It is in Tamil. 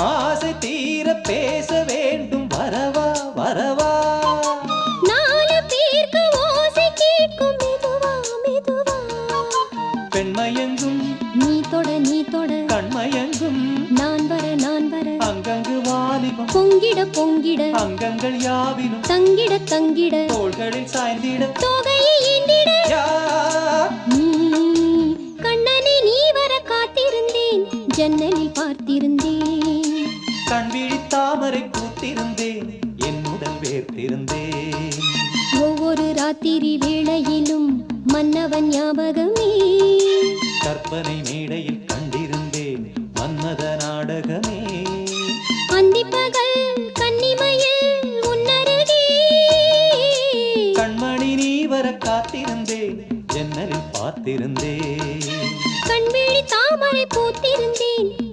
ஆசை தீர பேச வேண்டும். வரவா வரவா. நாலு பேருக்கு ஓசை கேட்கும் மெதுவா மெதுவா. பெண்மயங்கும் நீ தொட நீ தொட. கண்மயங்கும் நான் வர நான் வர. அங்கங்கு வாலிபம் பொங்கிட பொங்கிட. அங்கங்கள் யாவிலும் தங்கிட தங்கிட. தோள்களில் சாய்ந்திட. தொகையை எண்ணிட யார் நீ கண்ணனை நீ வர காத்திருந்தேன். ஜன்னலில் பார்த்திருந்தேன். கண் விழி தாமரை பூத்திருந்தேன் என்னுடன் வேர்த்திருந்தேன். ஒவ்வொரு ராத்திரி வேளையிலும் மன்னவன் ஞாபகமே. கற்பனை மேடையில் கண்டிருந்தேன். மன்மத நாடகமே. அந்திப்பகல் கன்னிமையில் உன்னருகே கண்மணி நீ வர காத்திருந்தேன். ஜன்னலில் பார்த்திருந்தேன். கண்விழி தாமரை பூத்திருந்தேன்.